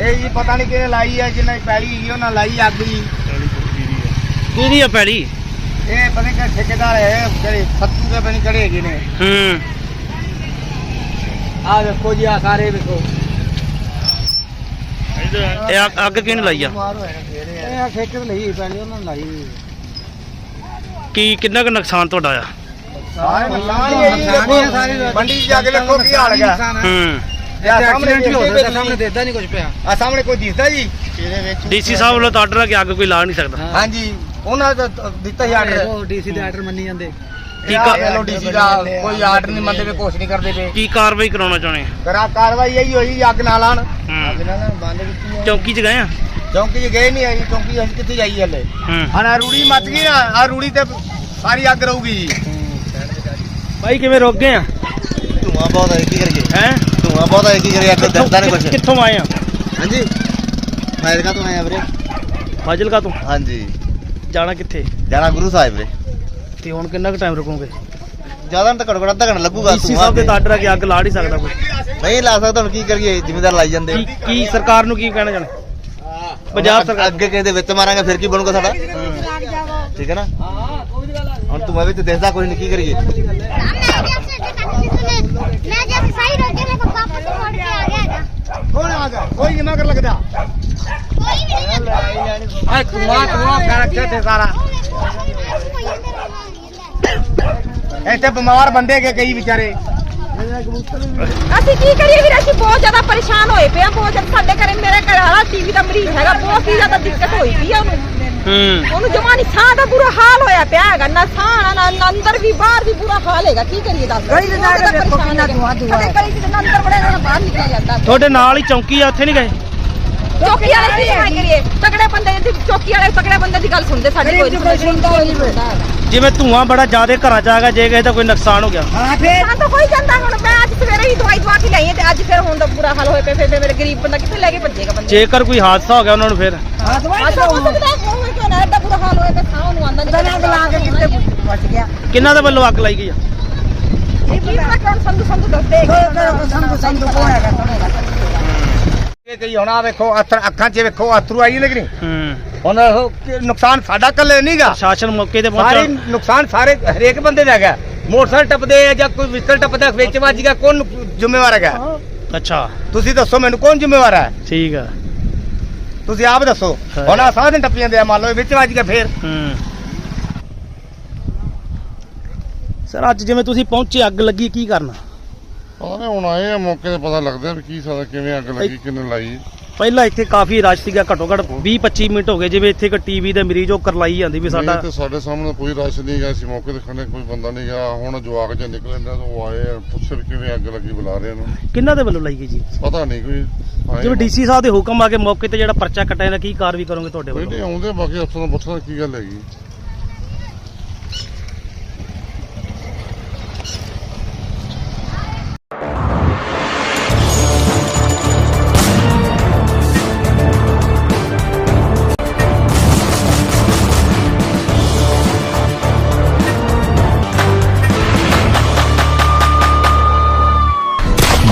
ਇਹ ਜੀ ਪਤਾ ਨਹੀਂ ਕਿਹਨੇ ਲਾਈ ਹੈ ਜਿਹਨੇ ਪੈਲੀ ਹੈਗੀ ਉਹਨਾਂ ਲਾਈ ਅੱਗ ਜੀ। ਕਿਹਦੀ ਆ ਪੈਲੀ? ਇਹ ਪਤਾ ਨਹੀਂ ਕਿ ਠੇਕੇਦਾਰ ਹੈ ਜਿਹੜੇ ਸੱਤੂ ਦੇ ਬਣੀ ਖੜੇ ਹੈਗੇ ਨੇ। ਹੂੰ। ਆਹ ਵੇਖੋ ਜੀ ਆ ਸਾਰੇ ਵੇਖੋ। ਇਹ ਅੱਗ- ਅੱਗ ਕਿਹਨੇ ਲਾਈ ਆ? ਇਹ ਆ ਠੇਕੇ ਤੇ ਲਈ ਪੈਲੀ ਉਹਨਾਂ ਨੇ ਲਾਈ ਕੀ ਕਿੰਨਾ ਕੁ ਨੁਕਸਾਨ ਤੁਹਾਡਾ ਆ? ਸਾਰੇ ਨੁਕਸਾਨ ਹੀ ਹੈ ਜੀ ਦੇਖੋ ਮੰਡੀ 'ਚ ਜਾ ਕੇ ਵੇਖੋ ਕੀ ਹਾਲ ਹੈਗਾ। ਹੂੰ। ਇਹ ਆਹ ਸਾਹਮਣੇ ਦੇਖਦੇ ਸਾਹਮਣੇ ਦੇਦਾ ਨਹੀਂ ਕੁਝ ਪਿਆ। ਆ ਸਾਹਮਣੇ ਕੋਈ ਦਿਸਦਾ ਜੀ? ਇਹਦੇ ਵਿੱਚ? ਡੀਸੀ ਸਾਹਿਬ ਵੱਲੋਂ ਤਾਂ ਆਰਡਰ ਆ ਕਿ ਅੱਗ ਕੋਈ ਲਾ ਨਹੀਂ ਸਕਦਾ। ਹਾਂਜੀ ਉਹਨਾਂ ਦਾ ਤਾਂ ਦਿੱਤਾ ਹੀ ਆਰਡਰ ਉਹ ਡੀਸੀ ਦੇ ਆਰਡਰ ਮੰਨੀ ਜਾਂਦੇ। ਕੀ ਕਾ- ਐਲਓਡੀਸੀ ਦਾ ਕੋਈ ਆਰਡਰ ਨਹੀਂ ਮੰਨਦੇ ਪਏ ਕੁਛ ਨਹੀਂ ਕਰਦੇ ਪਏ। ਕੀ ਕਾਰਵਾਈ ਕਰਾਉਣਾ ਚਾਹੁੰਦੇ ਆ? ਕਰਾ ਕਾਰਵਾਈ ਇਹੀ ਹੋਈ ਜੀ, ਅੱਗ ਨਾ ਲਾਣ। ਹੂੰ। ਨਾਲ ਬੰਦ ਕੀਤੀ ਚੌਕੀ 'ਚ ਗਏ ਆ? ਚੌਂਕੀ 'ਚ ਗਏ ਨਹੀਂ ਆਈ ਚੌਂਕੀ ਅਸੀਂ ਕਿੱਥੇ ਜਾਈਏ ਹਲੇ? ਹੂੰ। ਹਾਂ ਆਹ ਰੂੜੀ ਮੱਚ ਗਈ ਨਾ ਆ ਰੂੜੀ ਤੇ ਸਾਰੀ ਅੱਗ ਰਹੂਗੀ ਜੀ। ਭਾਈ ਕਿਵੇਂ ਰੁਕ ਗਏ ਆ? ਧੂਆਂ ਬਹੁਤ ਹੈ ਕੀ ਕਰੀਏ ਹੈ? ਧੂਆਂ ਬਹੁਤ ਹੈ ਕੀ ਕਰੀਏ ਅੱਗੇ ਦਿਖਦਾ ਨਹੀਂ ਕੁਛ। ਕਿੱਥੋਂ ਆਏ ਆ? ਹਾਂਜੀ। ਫਾਇਰਕਾ ਤੋਂ ਆਇਆ ਵੀਰੇ। ਫਾਜ਼ਿਲਕਾ ਤੋਂ? ਹਾਂਜੀ। ਜਾਣਾ ਕਿੱਥੇ? ਜਾਣਾ ਗੁਰੂ ਸਾਹਿਬ ਵੀਰੇ। ਤੇ ਹੁਣ ਕਿੰਨਾ ਕੁ ਟਾਈਮ ਰੁਕੋਗੇ? ਜ਼ਿਆਦਾ ਤਾਂ ਘੱਟੋ ਘੱਟ ਅੱਧਾ ਘੰਟਾ ਲੱਗੂਗਾ ਡੀਸੀ ਸਾਹਿਬ ਦੇ ਤਾਂ। ਆਰਡਰ ਆ ਕਿ ਅੱਗ ਲਾ ਨਹੀਂ ਸਕਦਾ ਕੋਈ? ਨਹੀਂ ਲਾ ਸਕਦਾ ਹੁਣ ਕੀ ਕਰੀਏ ਜ਼ਿਮੀਦਾਰ ਲਾਈ ਜਾਂਦੇ ਕੀ ਕੀ ਸਰਕਾਰ ਨੂੰ ਕੀ ਕਹਿਣਾ ਚਾਹੁੰਦੇ? ਪੰਜਾਬ ਸਰਕਾਰ ਅੱਗੇ ਕਿਸੇ ਦੇ ਵਿੱਚ ਮਾਰਾਂਗੇ ਫਿਰ ਕੀ ਬਣੂਗਾ ਸਾਡਾ? ਠੀਕ ਹੈ ਨਾ? ਹੁਣ ਤੂੰ ਵੀ ਤੇ ਦੇਖਦਾ ਕੋਈ ਨਹੀਂ ਕੀ ਕਰੀਏ? ਧੂਆਂ ਧੂਆਂ ਇੱਥੇ ਬਿਮਾਰ ਬੰਦੇ ਕੇ ਕਈ ਵਿਚਾਰੇ ਅਸੀਂ ਕੀ ਕਰੀਏ ਵੀਰ ਅਸੀਂ ਬਹੁਤ ਜ਼ਿਆਦਾ ਪਰੇਸ਼ਾਨ ਹੋਏ ਪਏ ਆ ਬਹੁਤ ਜ਼ਿਆਦਾ ਸਾਡੇ ਘਰੇ ਮੇਰੇ ਘਰ ਵਾਲਾ ਟੀਵੀ ਦਾ ਮਰੀਜ਼ ਹੈਗਾ ਬਹੁਤ ਹੀ ਜ਼ਿਆਦਾ ਦਿੱਕਤ ਹੋਈ ਪਈ ਆ ਉਹਨੂੰ। ਹੂੰ। ਉਹਨੂੰ ਜਮਾਨੀ ਸਾਹ ਦਾ ਬੁਰਾ ਹਾਲ ਹੋਇਆ ਪਿਆ ਹੈਗਾ ਨਾ ਸਾਹ ਨਾ ਨਾ ਅੰਦਰ ਵੀ ਬਾਹਰ ਵੀ ਬੁਰਾ ਹਾਲ ਹੈਗਾ ਕੀ ਕਰੀਏ ਦੱਸ। ਗਲੀ ਦੇ ਕੇ ਦੇਖੋ ਕਿੰਨਾ ਦੁਆ ਦੁਆ ਗਲੀ ਦੇ ਅੰਦਰ ਬੜੇ ਨਾ ਬਾਹਰ ਨਿਕਲਿਆ ਜਾਂਦਾ। ਤੁਹਾਡੇ ਨਾਲ ਹੀ ਚੌਕੀ ਆ ਉੱਥੇ ਨਹੀਂ ਗਏ? ਚੌਕੀ ਵਾਲੇ ਕੀ ਕਮਾਈ ਕਰੀਏ। ਤਗੜੇ ਬੰਦੇ ਦੀ ਚੌਕੀ ਵਾਲੇ ਤਗੜੇ ਬੰਦੇ ਦੀ ਗੱਲ ਸੁਣਦੇ ਸਾਡੀ ਕੋਈ ਜਿਵੇਂ ਧੂਆਂ ਬੜਾ ਜ਼ਿਆਦਾ ਘਰਾਂ 'ਚ ਆ ਗਿਆ ਜੇ ਕਿਸੇ ਦਾ ਕੋਈ ਨੁਕਸਾਨ ਹੋ ਗਿਆ। ਹਾਂ ਤਾਂ ਕੋਈ ਜਾਂਦਾ ਹੁਣ। ਮੈਂ ਅੱਜ ਸਵੇਰੇ ਹੀ ਦਵਾਈ ਦਵਾ ਕੇ ਲਈ ਹੈ ਤੇ ਅੱਜ ਫਿਰ ਹੁਣ ਦਾ ਬੁਰਾ ਹਾਲ ਹੋਇਆ ਪਿਆ। ਫਿਰ ਮੇਰੇ ਗਰੀਬ ਬੰਦਾ ਕਿੱਥੇ ਲੈ ਕੇ ਭੱਜੇਗਾ ਬੰਦੇ? ਜੇਕਰ ਕੋਈ ਹਾਦਸਾ ਹੋ ਗਿਆ ਉਹਨਾਂ ਨੂੰ ਫਿਰ। ਹੋ ਸਕਦਾ। ਹੈ ਹੁਣ ਕਿਉਂ ਨਾ ਐਡਾ ਬੁਰਾ ਹਾਲ ਹੋਇਆ ਪਿਆ ਸਾਹ ਨੂੰ ਆਂਦਾ ਨਹੀਂ। ਦਨਾ ਕੇ ਕਿੱਥੇ ਬਚ ਗਿਆ। ਕਿੰਨਾਂ ਦੇ ਵੱਲੋਂ ਅੱਗ ਲਾਈ ਗਈ ਆ? ਇਹ ਕੀ ਪਤਾ ਕੌਣ ਸੰਧੂ ਸੰਧੂ ਦੱਸਦੇ ਸੰਧੂ ਸੰਧੂ ਕੋਣ ਹੈਗਾ ਇਹ ਕਈ ਹੁਣ ਆ ਵੇਖੋ ਅੱਥਰ ਅੱਖਾਂ 'ਚ ਵੇਖੋ ਅਥਰੂ ਆਈ ਲੱਗਣੀ। ਹੂੰ। ਹੁਣ ਉਹ ਕਿ ਨੁਕਸਾਨ ਸਾਡਾ ਕੱਲੇ ਨਹੀਂਗਾ। ਸ਼ਾਸਨ ਮੌਕੇ ਤੇ ਸਾਰੇ ਪਹੁੰਚਾ ਨੁਕਸਾਨ ਸਾਰੇ ਹਰੇਕ ਬੰਦੇ ਦਾ ਹੈਗਾ। ਮੋਟਰਸਾਈਕਲ ਟੱਪਦੇ ਆ ਜਾਂ ਕੋਈ ਵਹੀਕਲ ਟੱਪਦਾ ਵਿੱਚ ਵੱਜ ਗਿਆ ਕੌਣ ਜ਼ਿੰਮੇਵਾਰ ਹੈਗਾ? ਅੱਛਾ। ਤੁਸੀਂ ਦੱਸੋ ਮੈਨੂੰ ਕੌਣ ਜ਼ਿੰਮੇਵਾਰ ਹੈ? ਠੀਕ ਆ। ਤੁਸੀਂ ਆਪ ਦੱਸੋ। ਹਾਂ। ਹੁਣ ਆ ਸਾਧਨ ਟੱਪ ਜਾਂਦੇ ਆ ਮੰਨ ਲਓ ਵਿੱਚ ਵੱਜ ਗਿਆ ਫੇਰ। ਹੂੰ। ਸਰ ਅੱਜ ਜਿਵੇਂ ਤੁਸੀਂ ਪਹੁੰਚੇ ਅੱਗ ਲੱਗੀ ਕੀ ਕਰਨਾ? ਪਤਾ ਨਹੀਂ ਹੁਣ ਆਏ ਆ ਮੌਕੇ ਤੇ ਪਤਾ ਲੱਗਦਾ ਵੀ ਕੀ ਸਾਦਾ ਕਿਵੇਂ ਅੱਗ ਲੱਗੀ ਕਿੰਨੇ ਲਾਈ। ਪਹਿਲਾਂ ਇੱਥੇ ਕਾਫੀ ਰਸ਼ ਸੀਗਾ ਘੱਟੋ ਘੱਟ 20 25 ਮਿੰਟ ਹੋ ਗਏ ਜਿਵੇਂ ਇੱਥੇ ਇੱਕ ਟੀਵੀ ਦੇ ਮਰੀਜ਼ ਉਹ ਕਰਲਾਈ ਜਾਂਦੀ ਵੀ ਸਾਡਾ ਨਹੀਂ ਤੇ ਸਾਡੇ ਸਾਹਮਣੇ ਕੋਈ ਰਸ਼ ਨਹੀਂ ਗਿਆ ਸੀ ਮੌਕੇ ਤੇ ਖੜੇ ਕੋਈ ਬੰਦਾ ਨਹੀਂ ਗਿਆ ਹੁਣ ਜਵਾਕ ਜੇ ਨਿਕਲੇ ਨੇ ਉਹ ਆਏ ਆ ਪੁੱਛੇ ਵੀ ਕਿਵੇਂ ਅੱਗ ਲੱਗੀ ਬੁਲਾ ਰਹੇ ਨੂੰ। ਕਿੰਨਾਂ ਦੇ ਵੱਲੋਂ ਲਾਈ ਗਈ ਜੀ? ਪਤਾ ਨਹੀਂ ਕੋਈ ਆਏ ਜਿਵੇਂ ਡੀਸੀ ਸਾਹਿਬ ਦੇ ਹੁਕਮ ਆ ਕੇ ਮੌਕੇ ਤੇ ਜਿਹੜਾ ਪਰਚਾ ਕੱਟਿਆ ਇਹਦਾ ਕੀ ਕਾਰਵਾਈ ਕਰੋਗੇ ਤੁਹਾਡੇ ਕੋਈ ਵੱਲੋਂ? ਨਹੀਂ ਆਉਂਦੇ ਬਾਕੀ ਅਫਸਰਾਂ ਨੂੰ ਪੁੱਛਣਾ ਕੀ ਗੱਲ ਹੈਗੀ।